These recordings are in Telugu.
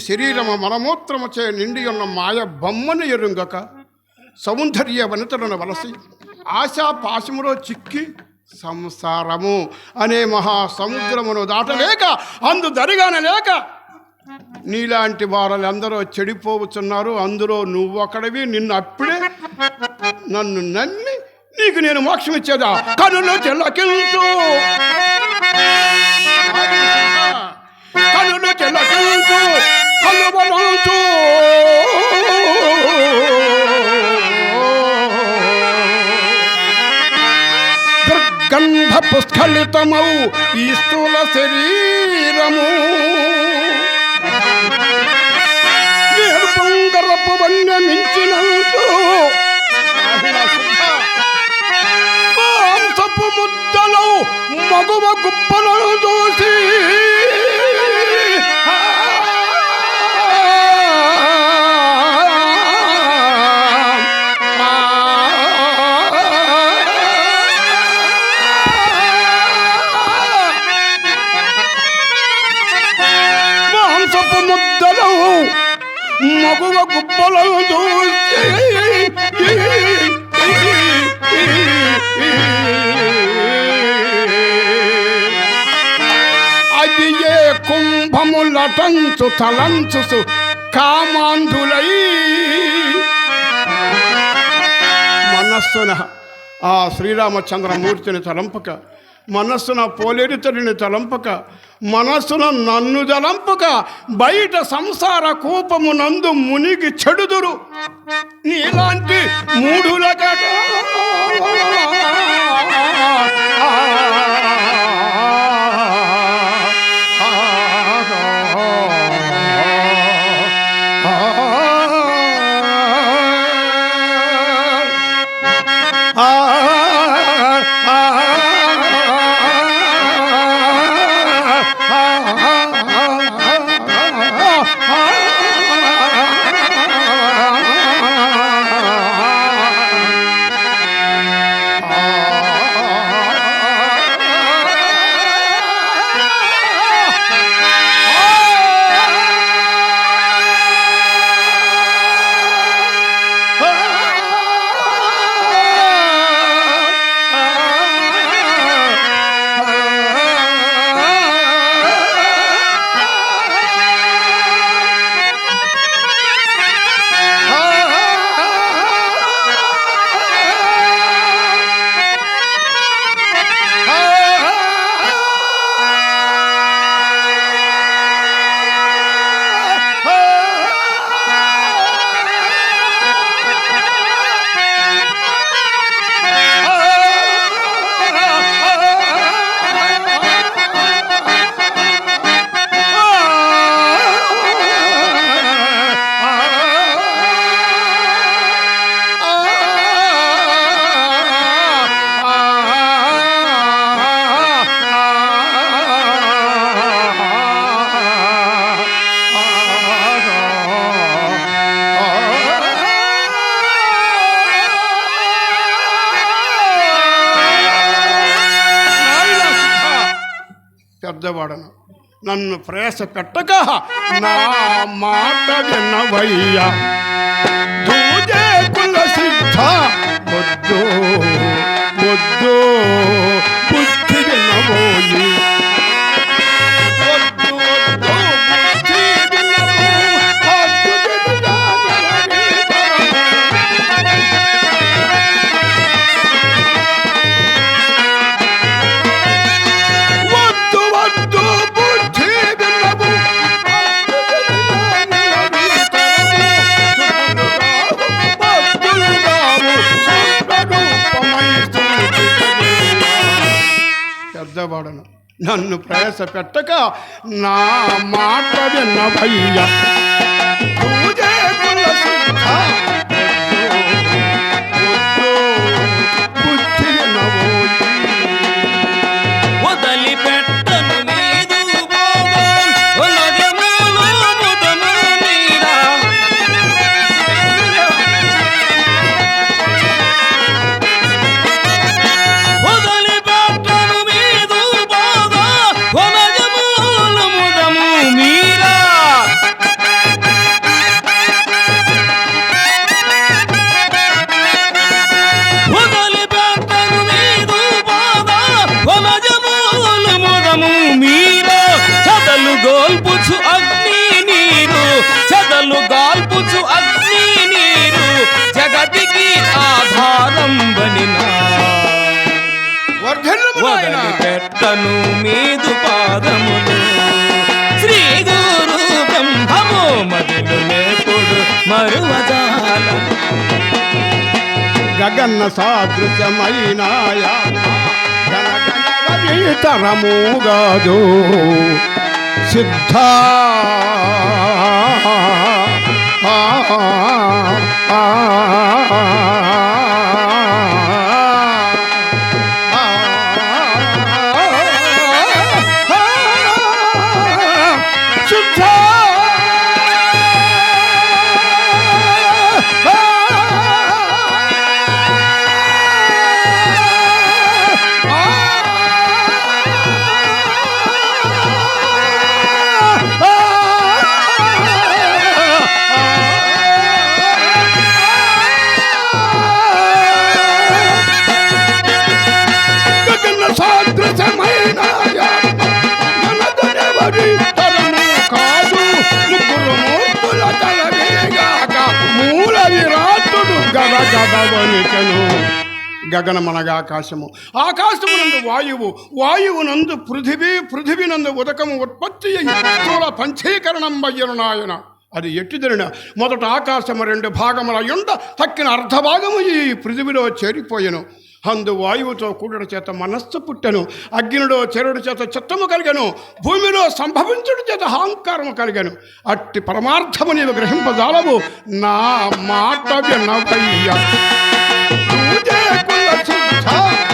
శరీరము మలమూత్రముచే నిండి ఉన్న మాయ బొమ్మను ఎరుంగక సౌందర్య వనితలను వలసి ఆశా పాశములో చిక్కి సంసారము అనే మహా సముద్రమును దాటలేక అందు దరిగాన లేక నీలాంటి వారలందరూ చెడిపోవచ్చున్నారు అందులో నువ్వు ఒకడివి నిన్ను అప్పుడే నన్ను నమ్మి నీకు నేను మోక్షం ఇచ్చేదా కనులు చెల్లకించు కనులు చెల్లకించు కలువలంచు దుర్గంధ పుష్కలితమౌ ఈ స్థూల శరీరము. నేను వన్య తలంచు తలంచు కామాంధులై. మనస్సున ఆ శ్రీరామచంద్రమూర్తిని తలంపక మనస్సున పోలేరితడిని తలంపక మనస్సున నన్ను తలంపక బయట సంసార కూపము నందు మునిగి చెడుదురు. నీలాంటి మూఢుల పెద్దవాడను నన్ను ప్రయాస పెట్టక నా మాట వినవయ్యా దూజే కుల సిద్ధ వద్దు వద్దు నన్ను ప్రయాస పెట్టక నా మాట విన్నవయ్య పూజే వదలి పెట్టను మీదు పాదములు శ్రీ గురు బ్రహ్మము మదిలు నేపుడు మరువజాల గగన్న సాదృశమైన తరముగాదు సిద్ధ ఆ, గదవనికను గగనమనగా ఆకాశము. ఆకాశమునందు వాయువు వాయువునందు పృథివీ పృథివీనందు ఉదకము ఉత్పత్తి అయ్యి స్థూల పంచీకరణం అయ్యను నాయన. అది ఎట్టిదరిన మొదట ఆకాశము రెండు భాగముల యుండ తక్కిన అర్ధ భాగము ఈ పృథివిలో చేరిపోయెను. అందు వాయువుతో కూడడు చేత మనస్సు పుట్టెను. అగ్నిలో చెరుడు చేత చిత్తము కలిగను. భూమిలో సంభవించుడు చేత అహంకారము కలిగాను. అట్టి పరమార్థము నీవు గ్రహింపజాలవు. నా మాట వినవయ్య. సిద్ధ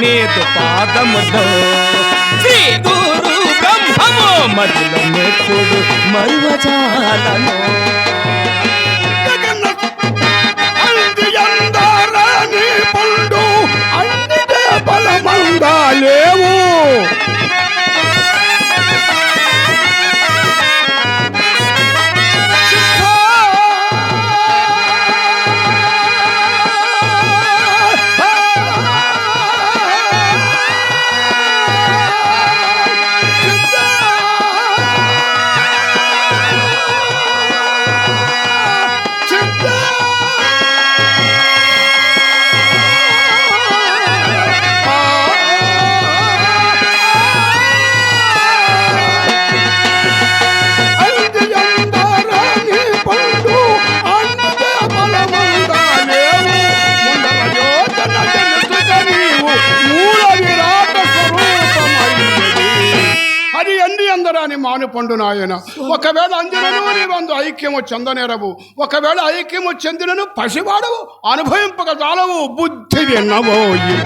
నీదు పాదములో శ్రీ గురు బ్రహ్మము మధుల మెప్పుడు మరువజాలను. గగన అంది ఎందరని పండు లేవు అంటున్నాడు నాయన. ఒకవేళ అంజనను నీవందు ఐక్యము చెందనేరవు. ఒకవేళ ఐక్యము చెందినను పసివాడవు అనుభవింపక చాలవు బుద్ధి విన్నబోయి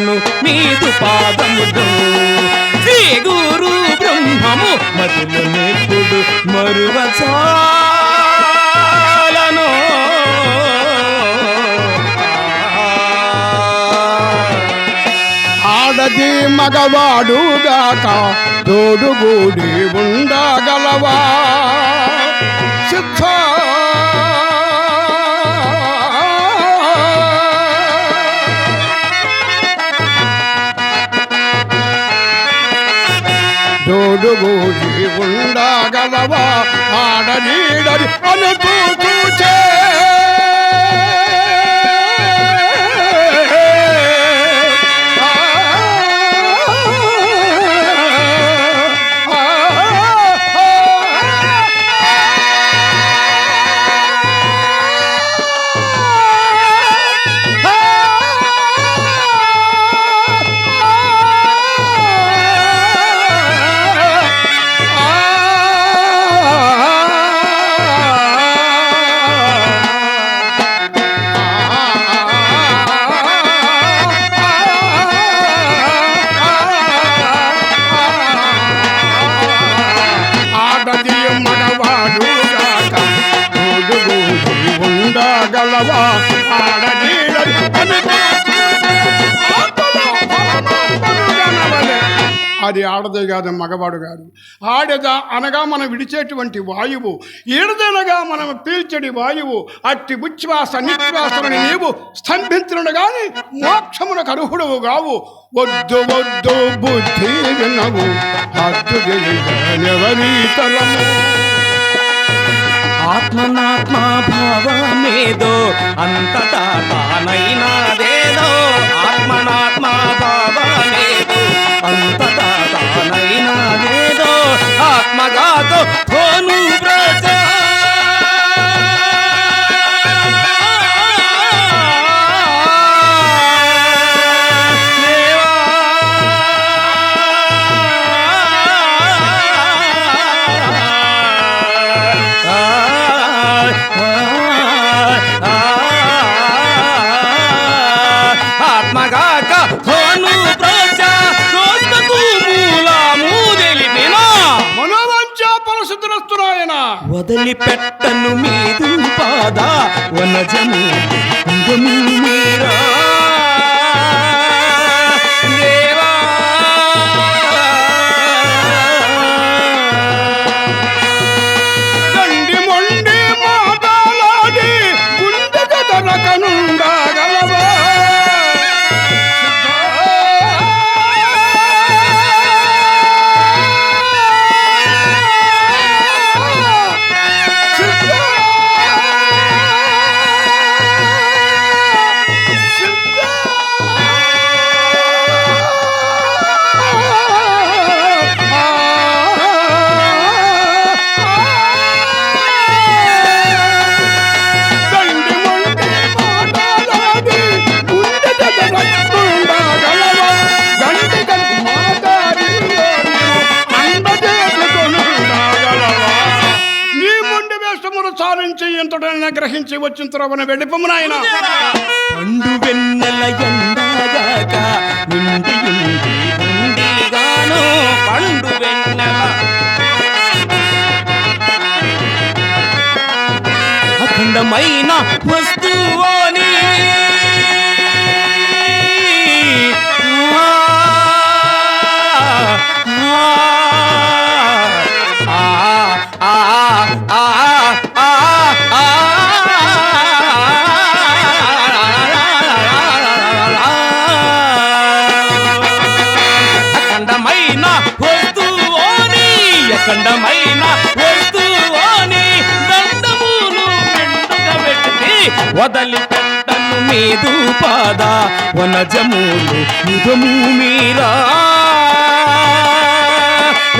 వదిలిపెట్టను మీదు పాదముదు శ్రీ గురు బ్రహ్మము మధులు నిప్పుడు మరువచాలను. ఆడది మగవాడుగాక తోడుగూడి ఉండగలవా? తోడుగూడి ఉండగలవా? ఆడనీడని అనుతూ చూచే అది ఆడదే కాదు మగవాడు కాదు. ఆడద అనగా మనం విడిచేటువంటి వాయువు ఈడదనగా మనం పీల్చడి వాయువు అట్టి ఉచ్ఛ్వాస నిశ్వాసమని నీవు స్తంభించను గాని మోక్షమునకు అర్హుడవు కావు వద్దు వద్దు బుద్ధి వినవు. హద్దు తలము? ఆత్మనాత్మా భావమేదో అంతటా తానైనాదేదో ఆత్మనాత్మా భావమేదో అంతటా తానైనాదేదో ఆత్మగాతో ధోను পেট వచ్చిన తర్వాత వెళ్ళిపోము నాయన. పండు వెన్నెల ఎండగాక నిండి ఉండిగాను పండు వెన్నెల. అఖండమైన వదలి పెట్టను మీదు పాద వనజములు నిజము మీరా.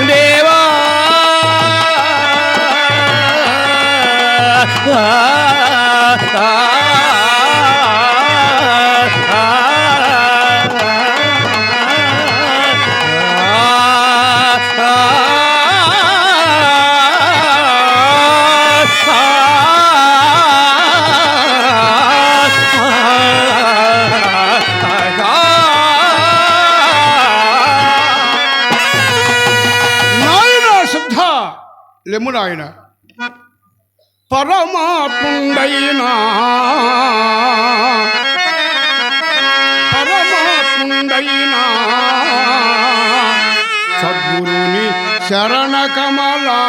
దేవా ఆ, ఆయన. నాయన పరమాత్ముండైనా సద్గురుని శరణ కమలా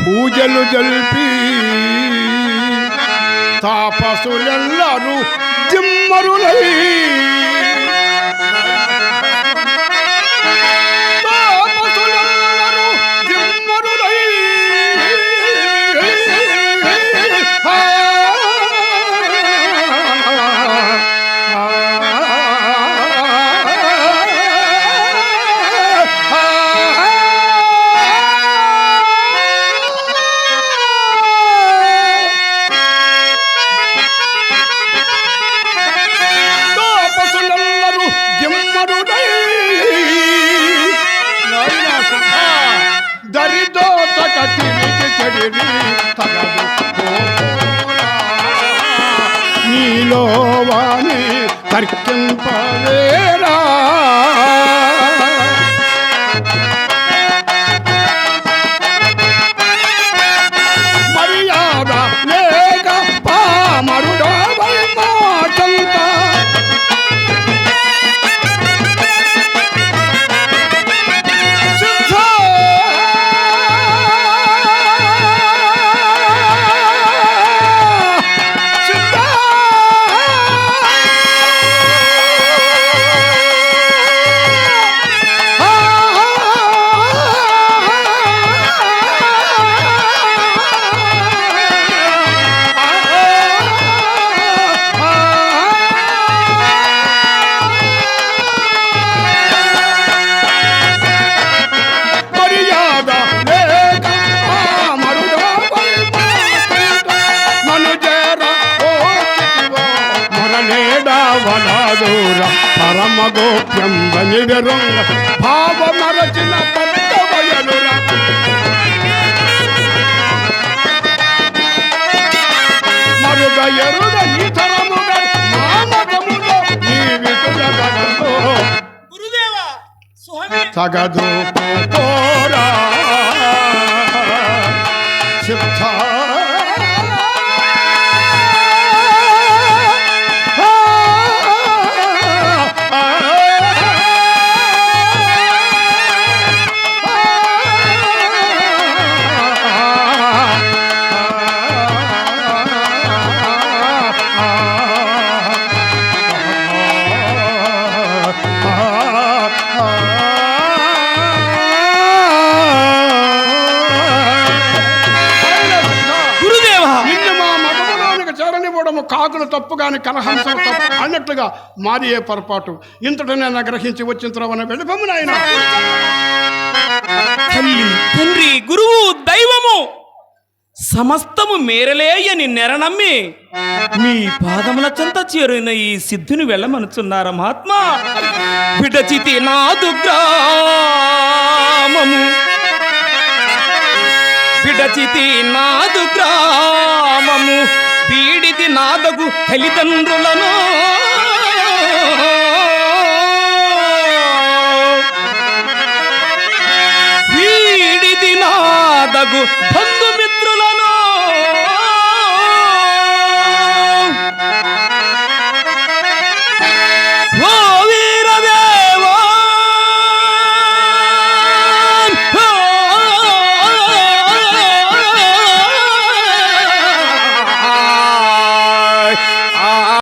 పూజలు జల్పి తాపసులెల్లరూ జిమ్మరులై నీ గురుదేవా స్వామి తగదు పోరా సిద్ధ తప్పు కానీ కలహంసం తప్పు అన్నట్లుగా మారియే పొరపాటు. ఇంతటనే గ్రహించి వచ్చిన తర్వాత వెళ్ళిపోము నాయన. తల్లి తండ్రి గురువు దైవము సమస్తము మేరలేయని నెరనమ్మి మీ పాదముల చెంత చేరిన ఈ సిద్ధుని వెళ్ళమనుచున్నారు మహాత్మా? విడచితి నాదు గ్రామము. విడచితి నాదు గ్రామము. ఇది నాదగు తల్లిదండ్రులను. వీడిది నాదగు